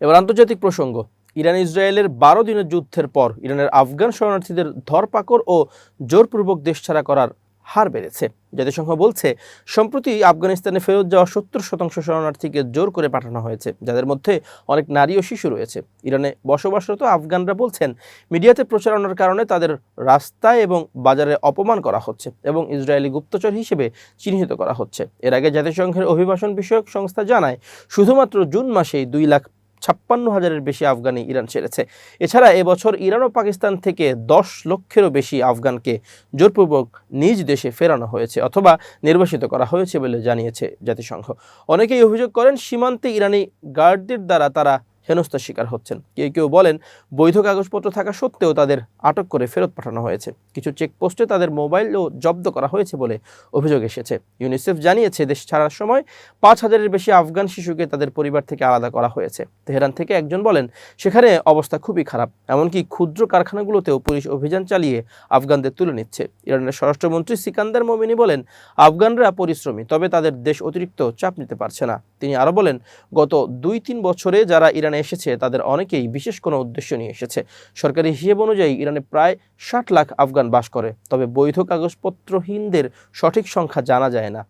এবার আন্তর্জাতিক প্রসঙ্গ। ইরান ইসরায়েলের বারো দিনের যুদ্ধের পর ইরানের আফগান শরণার্থীদের ধরপাকড় ও জোরপূর্বক দেশ ছাড়া করার হার বেড়েছে। জাতিসংঘ বলছে, সম্প্রতি আফগানিস্তানে ফেরত যাওয়া সত্তর শতাংশ শরণার্থীকে জোর করে পাঠানো হয়েছে, যাদের মধ্যে অনেক নারী ও শিশু রয়েছে। ইরানে বসবাসরত আফগানরা বলছেন, মিডিয়াতে প্রচারণার কারণে তাদের রাস্তায় এবং বাজারে অপমান করা হচ্ছে এবং ইসরায়েলি গুপ্তচর হিসেবে চিহ্নিত করা হচ্ছে। এর আগে জাতিসংঘের অভিবাসন বিষয়ক সংস্থা জানায়, শুধুমাত্র জুন মাসেই দুই লাখ ছাপ্পান্ন হাজারের বেশি আফগানি ইরান ছেড়েছে। এছাড়া এবছর ইরান ও পাকিস্তান থেকে দশ লক্ষেরও বেশি আফগানকে জোরপূর্বক নিজ দেশে ফেরানো হয়েছে অথবা নির্বাসিত করা হয়েছে বলে জানিয়েছে জাতিসংঘ। অনেকেই অভিযোগ করেন, সীমান্তে ইরানি গার্ডদের দ্বারা তারা হেনস্থার শিকার হচ্ছেন। কেউ কেউ বলেন, বৈধ কাগজপত্র থাকা সত্ত্বেও তাদের আটক করে ফেরত পাঠানো হয়েছে। কিছু চেকপোস্টে তাদের মোবাইলও জব্দ করা হয়েছে বলে অভিযোগ এসেছে। ইউনিসেফ জানিয়েছে, দেশ ছাড়ার সময় পাঁচ হাজারের বেশি আফগান শিশুকে তাদের পরিবার থেকে আলাদা করা হয়েছে। তেহরান থেকে একজন বলেন, সেখানে অবস্থা খুবই খারাপ। এমনকি ক্ষুদ্র কারখানাগুলোতেও পুলিশ অভিযান চালিয়ে আফগানদের তুলে নিচ্ছে। ইরানের স্বরাষ্ট্রমন্ত্রী সিকান্দার মোমিনী বলেন, আফগানরা পরিশ্রমী, তবে তাদের দেশ অতিরিক্ত চাপ নিতে পারছে না। তিনি আরও বলেন, গত দুই তিন বছরে যারা ইরানে এসেছে, তাদের অনেকেই বিশেষ কোনো উদ্দেশ্য নিয়ে এসেছে। সরকারি হিসেব অনুযায়ী ইরানে প্রায় ষাট লাখ আফগান বাস করে, তবে বৈধ কাগজপত্রহীনদের সঠিক সংখ্যা জানা যায় না।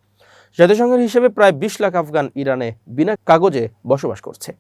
জাতিসংঘের হিসেবে প্রায় বিশ লাখ আফগান ইরানে বিনা কাগজে বসবাস করছে।